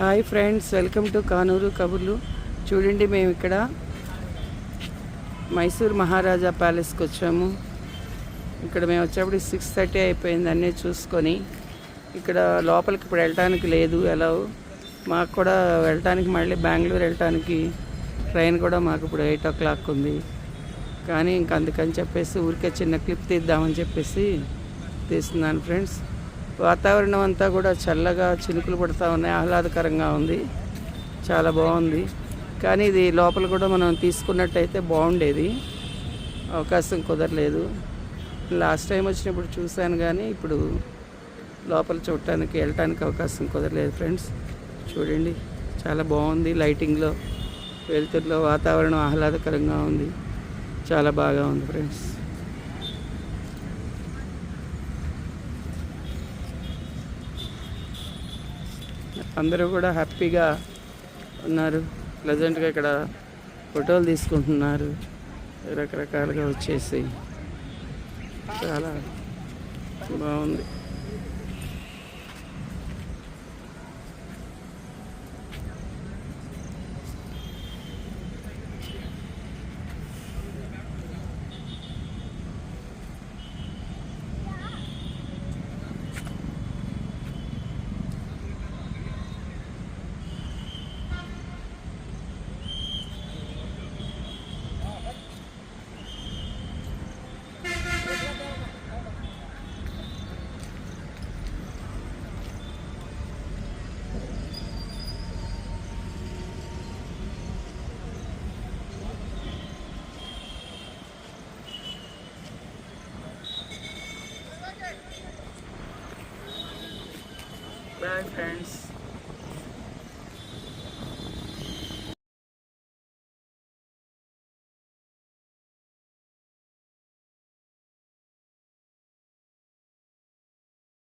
Hi friends welcome to Kanuru కబుర్లు. చూడండి మేము ఇక్కడ మైసూర్ మహారాజా ప్యాలెస్కి వచ్చాము. ఇక్కడ మేము వచ్చేప్పుడు సిక్స్ థర్టీ అయిపోయింది అన్నీ చూసుకొని. ఇక్కడ లోపలికి ఇప్పుడు వెళ్ళటానికి లేదు ఎలా మాకు కూడా వెళ్ళటానికి మళ్ళీ బెంగళూరు వెళ్ళటానికి ట్రైన్ కూడా మాకు ఇప్పుడు ఎయిట్ ఓ క్లాక్ ఉంది. కానీ ఇంక అందుకని చెప్పేసి ఊరికే చిన్న క్లిప్ తీద్దామని చెప్పేసి తీస్తున్నాను ఫ్రెండ్స్. వాతావరణం అంతా కూడా చల్లగా చినుకులు పడుతూ ఉన్నాయి. ఆహ్లాదకరంగా ఉంది. చాలా బాగుంది. కానీ ఇది లోపల కూడా మనం తీసుకున్నట్టయితే బాగుండేది. అవకాశం కుదరలేదు. లాస్ట్ టైం వచ్చినప్పుడు చూశాను కానీ ఇప్పుడు లోపల చూడటానికి వెళ్ళటానికి అవకాశం కుదరలేదు ఫ్రెండ్స్. చూడండి చాలా బాగుంది. లైటింగ్లో వెలుతురులో వాతావరణం ఆహ్లాదకరంగా ఉంది. చాలా బాగా ఉంది ఫ్రెండ్స్. అందరూ కూడా హ్యాపీగా ఉన్నారు. ప్లజెంట్గా ఇక్కడ ఫోటోలు తీసుకుంటున్నారు. రకరకాలుగా వచ్చేసి. చాలా బాగుంది. Bye friends